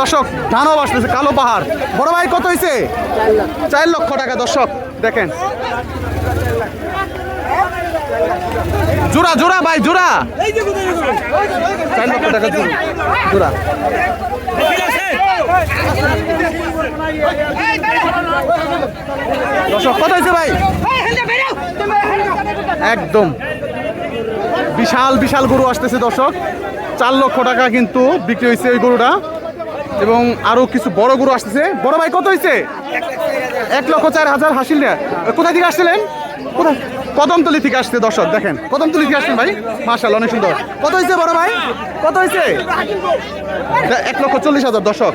দর্শক ধানও আসতেছে, কালো পাহাড়। বড় ভাই, কত হয়েছে চার লক্ষ টাকা, দর্শক, দেখেন। জোড়া জোড়া ভাই, জোড়া। চার লক্ষ টাকা, জোড়া দর্শক, কত হয়েছে ভাই? একদম। বিশাল বিশাল গরু আসতেছে, দর্শক। চার লক্ষ টাকা কিন্তু বিক্রি হয়েছে ওই গরুটা। এবং আরও কিছু বড় গরু আসতেছে। বড় ভাই, কত হয়েছে এক লক্ষ চার হাজার হাসিল না কোথা থেকে আসছিলেন? কোথায়? কদমতলি থেকে আসছে, দর্শক, দেখেন। কদমতলি থেকে আসছেন ভাই? মার্শাল অনেক সুন্দর। কত হয়েছে বড় ভাই? কত হয়েছে এক লক্ষ চল্লিশ হাজার, দর্শক।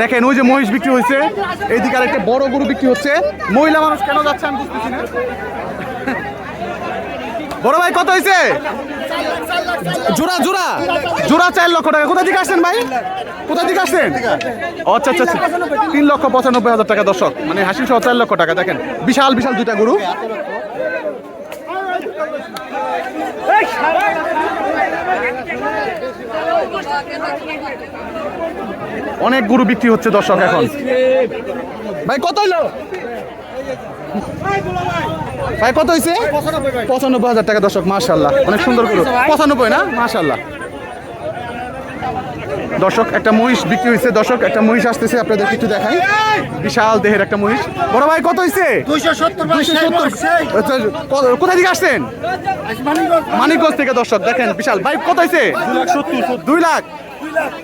দেখেন, ওই যে মহিষ বিক্রি হয়েছে এইদিকে আর একটা বড় গরু বিক্রি হচ্ছে। মহিলা মানুষ কেন যাচ্ছে আমি বুঝতেছি না। বড় ভাই, কত হয়েছে জোড়া জোড়া। জোড়া চার লক্ষ টাকা। কোথা থেকে আসছেন ভাই? কোথা থেকে আসছেন? আচ্ছা আচ্ছা আচ্ছা। তিন লক্ষ পঁচানব্বই হাজার টাকা, দর্শক। মানে হাসি সহ চার লক্ষ টাকা, দেখেন। বিশাল বিশাল দুইটা গরু। অনেক গরু বিক্রি হচ্ছে, দর্শক, এখন। ভাই, কত হইল? ভাই কত হয়েছে পঁচানব্বই হাজার টাকা দর্শক মাশাল্লাহ অনেক সুন্দর গরু। পঁচানব্বই না? মাশাল্লাহ দর্শক একটা মহিষ বিক্রি হয়েছে দর্শক একটা মহিষ আসতেছে আপনাদের কিছু দেখাই। বিশাল দেহের একটা মহিষ। বড় ভাই কত হয়েছে দুইশো সত্তর দুইশো সত্তর আচ্ছা, ক- কোথা থেকে আসছেন? মানিকগঞ্জ। থেকে দর্শক দেখেন বিশাল। ভাই কত হয়েছে দুই লাখ।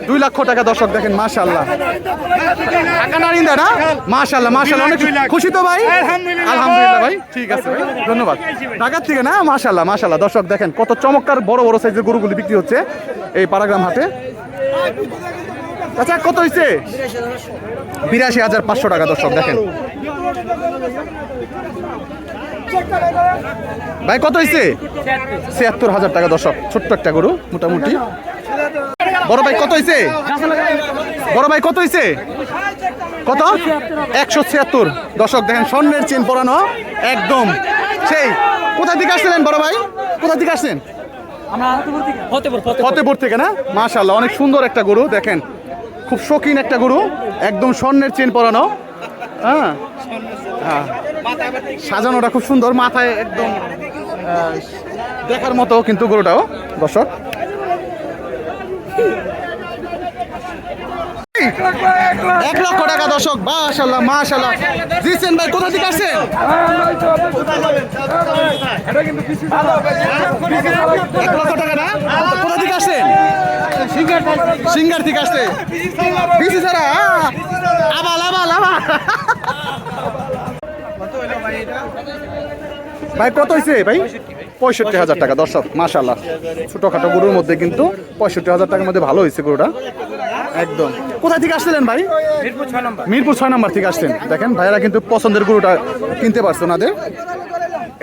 দুই লক্ষ টাকা দর্শক দেখেন মাশাল্লাহ টাকা নারিন্দা না? মাশাল্লাহ মাশাল্লাহ অনেক খুশি তো ভাই? আলহামদুলিল্লাহ। ভাই। ঠিক আছে ভাই। ধন্যবাদ। ঢাকার থেকে না? মাশাল্লাহ মাশাল্লাহ দর্শক দেখেন কত চমৎকার বড় বড় সাইজের গরুগুলি বিক্রি হচ্ছে এই পারাগ্রাম হাটে। আচ্ছা কত হয়েছে বিরাশি হাজার পাঁচশো টাকা দর্শক দেখেন। ভাই কত হয়েছে ছিয়াত্তর হাজার টাকা দর্শক। ছোট্ট একটা গরু মোটামুটি। বড় ভাই কত হয়েছে বড় ভাই কত হয়েছে কত? একশো ছিয়াত্তর। দর্শক, দেখেন স্বর্ণের চেন পরানো একদম সেই। কোথা থেকে আসছিলেন বড় ভাই? কোথা থেকে আসছেন? ফতেপুর থেকে না? মাশাল্লাহ অনেক সুন্দর একটা গরু, দেখেন। খুব শৌখিন একটা গরু, একদম স্বর্ণের চেন পরানো। হ্যাঁ? হ্যাঁ। সাজানোটা খুব সুন্দর, মাথায় একদম দেখার মতো কিন্তু গরুটাও, দর্শক। এক লক্ষ টাকা দর্শক মাশাল্লাহ মাশাল্লাহ দিচ্ছেন ভাই কোথা থেকে আসছেন এক লক্ষ টাকা না? কোথা থেকে আসছেন সিঙ্গার থেকে আসছে। বিসি আহ, আবাল আবাল আবাল। ভাই কত হয়েছে ভাই? পঁয়ষট্টি হাজার টাকা দর্শক মাশাল্লাহ ছোটখাটো গরুর মধ্যে কিন্তু পঁয়ষট্টি হাজার টাকার মধ্যে ভালো হয়েছে গরুটা। একদম। কোথা থেকে আসছিলেন ভাই? মিরপুর ছয় নম্বর। মিরপুর ছয় নম্বর থেকে আসছেন। দেখেন ভাইয়েরা কিন্তু পছন্দের গরুটা কিনতে পারছে ওনাদের।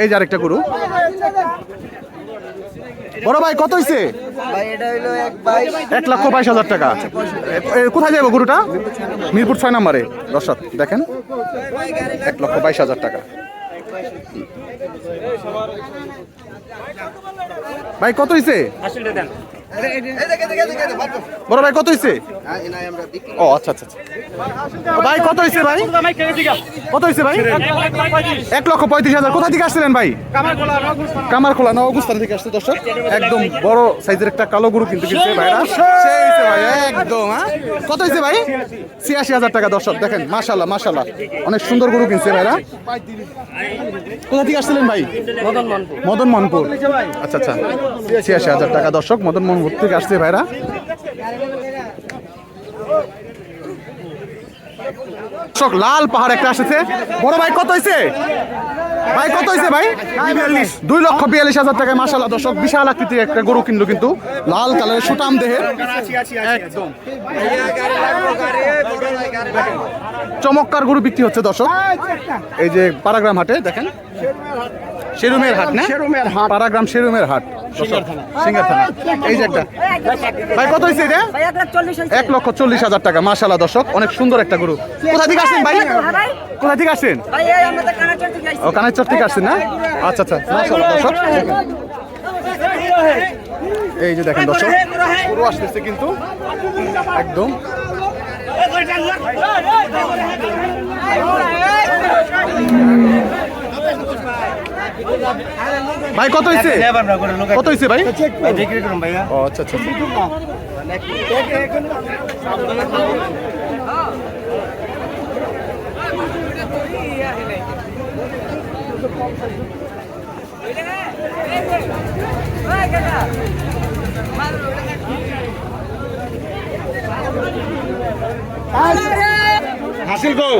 এই যে আরেকটা গরু। বড় ভাই কত হয়েছে ভাই এটা হইল এক লক্ষ বাইশ হাজার টাকা। কোথায় যাব গরুটা? মিরপুর ছয় নম্বরে। দর্শক দেখেন। এক লক্ষ বাইশ হাজার টাকা। ভাই কত হয়েছে বড় ভাই কত হয়েছে ও আচ্ছা আচ্ছা আচ্ছা। ভাই কত হয়েছে ভাই? কত হয়েছে ভাই? এক লক্ষ পঁয়ত্রিশ হাজার। কোথা থেকে আসছিলেন ভাই? কামার খোলা না অবস্থান থেকে আসছে দর্শক। একদম বড় সাইজের একটা কালো গরু কিন্তু কিনছে ভাইরা। ভাই একদম হ্যাঁ? কত হয়েছে ভাই? ছিয়াশি হাজার টাকা দর্শক দেখেন মাশাল্লাহ মাশাল্লাহ অনেক সুন্দর গরু কিনছে ভাইরা। কোথা থেকে আসছিলেন ভাই? মদন মোহনপুর আচ্ছা আচ্ছা ছিয়াশি হাজার টাকা দর্শক মদন থেকে আসছে ভাইরা। দর্শক লাল পাহাড় একটা আসছে। বড় ভাই, কত হয়েছে ভাই, কত হয়েছে ভাই? দুই লক্ষ বিয়াল্লিশ হাজার টাকায় মাসাল্লাহ দর্শক, বিশাল আকৃতির একটা গরু কিনলো কিন্তু। লাল কালারের সুটাম দেহের একদম চমৎকার গরু বিক্রি হচ্ছে দর্শক। এই যে পারাগ্রাম হাটে, দেখেন। শেরুমের হাট না? শেরুমের হাট। পারাগ্রাম শেরুমের হাট। সিঙ্গারথানা এই যে একটা। ভাই কত হয়েছে এটা? এক লক্ষ চল্লিশ হাজার টাকা মাশাল্লাহ দর্শক অনেক সুন্দর একটা গরু। কোথা থেকে আসছেন ভাই? কোথা থেকে আসছেন ও কানের চট থেকে আসছেন না? আচ্ছা আচ্ছা মাশাআল্লাহ দর্শক। এই যে দেখেন দর্শক পুরো আসতেছে কিন্তু একদম। ভাই কত হয়েছে কত হয়েছে ভাই? ও আচ্ছা আচ্ছা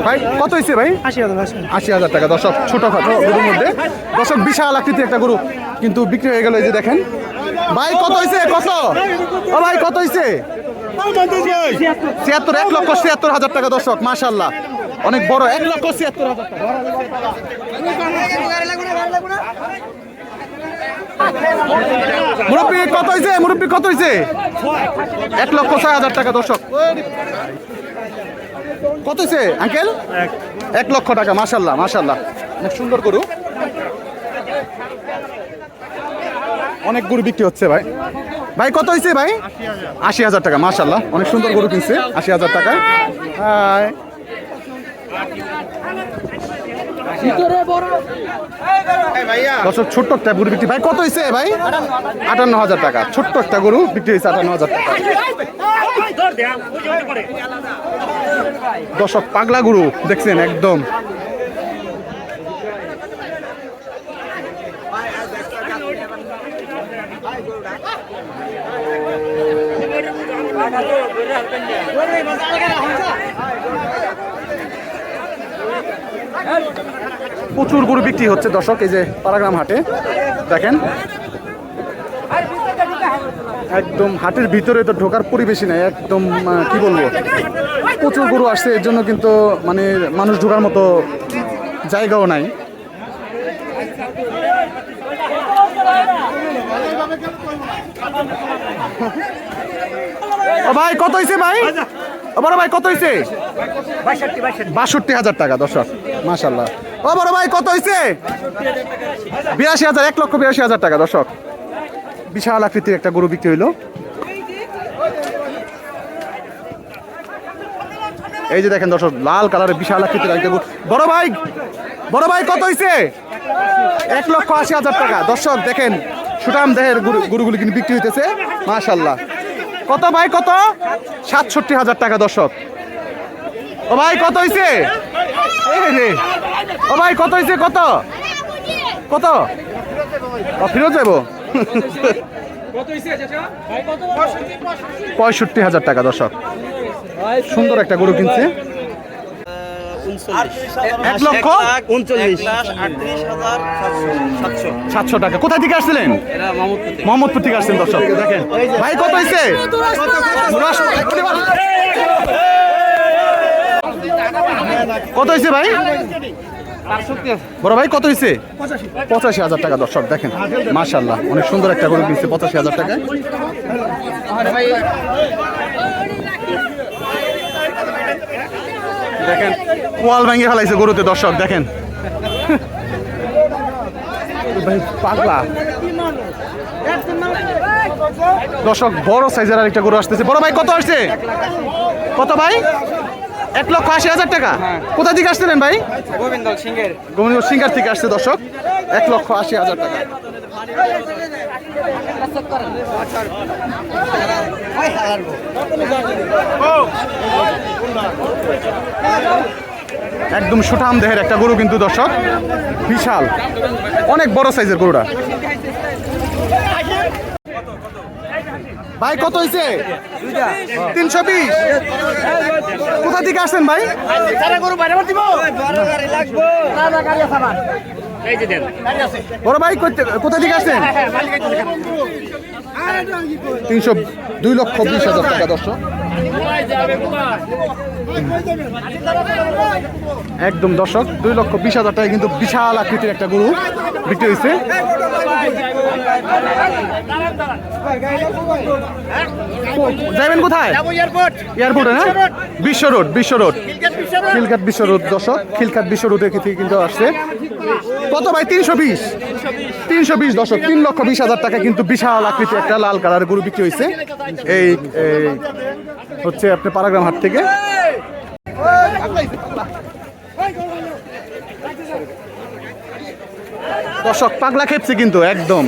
ভাই কত হয়েছে ভাই? আশি হাজার টাকা। দর্শক গরুর মধ্যে। দর্শক বিশাল আকৃতির একটা গরু কিন্তু বিক্রি হয়ে গেল এই যে দেখেন। ভাই কত হয়েছে কত? ও ভাই কত হয়েছে ছিয়াত্তর এক লক্ষ ছিয়াত্তর হাজার টাকা দর্শক মাশাল্লাহ অনেক বড় এক লক্ষ ছিয়াত্তর হাজার টাকা। মুরব্বী কত হয়েছে মুরব্বী কত হয়েছে এক লক্ষ ছয় হাজার টাকা দর্শক। কত হয়েছে আঙ্কেল এক লক্ষ টাকা মাশাল্লাহ মাশাল্লাহ অনেক সুন্দর গরু। অনেক গরু বিক্রি হচ্ছে ভাই। ভাই, কত হয়েছে ভাই? আশি হাজার টাকা মাশাল্লাহ অনেক সুন্দর গরু কিনছে, আশি হাজার টাকা হাই। দর্শক, ছোট্ট একটা গরু বিক্রি। ভাই, কত হয়েছে ভাই? আটান্ন হাজার টাকা। ছোট্ট একটা গরু বিক্রি হয়েছে আটান্ন হাজার টাকা। দর্শক, পাগলা গরু, দেখছেন, একদম। প্রচুর গরু বিক্রি হচ্ছে দর্শক এই যে পারাগ্রাম হাটে। দেখেন। একদম হাটের ভিতরে তো ঢোকার পরিবেশই নাই একদম কি বলব? প্রচুর গরু আসছে এর জন্য কিন্তু মানে মানুষ ঢোকার মতো জায়গাও নাই। ও ভাই কত হয়েছে ভাই? বড় ভাই কত হয়েছে বাষট্টি হাজার টাকা দর্শক। মাশাল্লাহ ও বড় ভাই, কত হয়েছে বিরাশি হাজার, এক লক্ষ বিরাশি হাজার টাকা, দর্শক। বিশাল আকৃতির একটা গরু বিক্রি হইল। এই যে দেখেন দর্শক, লাল কালারের বিশাল আকৃতির একটা গরু। বড় ভাই বড় ভাই, কত হয়েছে এক লক্ষ আশি হাজার টাকা। দর্শক, দেখেন সুটাম দেহের গরু- গরুগুলি কিন্তু বিক্রি হইতেছে। মাশাল্লাহ কত ভাই, কত? সাতষট্টি হাজার টাকা, দর্শক। ও ভাই, কত হয়েছে ও ভাই কত হয়েছে কত? কত? ফেরত যাব পঁয়ষট্টি হাজার টাকা দর্শক। সুন্দর একটা গরু কিনছে। এক লক্ষ? উনচল্লিশ সাতশো টাকা। কোথা থেকে আসছিলেন? মোহাম্মদপুর থেকে আসছেন দর্শক। দেখেন। ভাই কত হয়েছে কত হয়েছে ভাই? বড় ভাই, কত হয়েছে? পঁচাশি হাজার টাকা, দর্শক, দেখেন। মাশাল্লাহ অনেক সুন্দর একটা গরু কিনছে, পঁচাশি হাজার টাকা দেখেন ওয়াল ভেঙে ফেলাইছে গরুতে, দর্শক, দেখেন। দর্শক, বড় সাইজের আর একটা গরু আসতেছে। বড় ভাই, কত আসছে? কত ভাই? এক লক্ষ আশি হাজার টাকা। কোথা থেকে আসছিলেন ভাই? গোবিন্দ সিংহের। গোবিন্দ সিঙ্গার থেকে আসছে দর্শক। এক লক্ষ আশি হাজার টাকা। একদম সুঠাম দেহের একটা গরু কিন্তু দর্শক। বিশাল। অনেক বড় সাইজের গরুটা। ভাই, কত হয়েছে তিনশো বিশ। কোথা থেকে আসছেন ভাই? বড় ভাই কোথা থেকে আসছেন? তিনশো দুই লক্ষ বিশ হাজার টাকা, দর্শক। একদম দর্শক, দুই লক্ষ বিশ হাজার টাকা কিন্তু বিশাল আকৃতির একটা গরু। বিক্রি হয়েছে? যাবেন কোথায়? এয়ারপোর্টে না? বিশ্ব রোড বিশ্ব রোড। খিলকাট বিশ্ব রোড, দর্শক খিলকাট বিশ্ব রোডে কিন্তু আসছে। কত ভাই? তিনশো বিশ। তিনশো বিশ দশক তিন লক্ষ বিশ হাজার টাকা কিন্তু বিশাল আকৃতি একটা লাল কালার গরু বিক্রি হয়েছে। এই হচ্ছে আপনি পারাগ্রাম হাট থেকে। দর্শক পাগলা খেপছে কিন্তু একদম।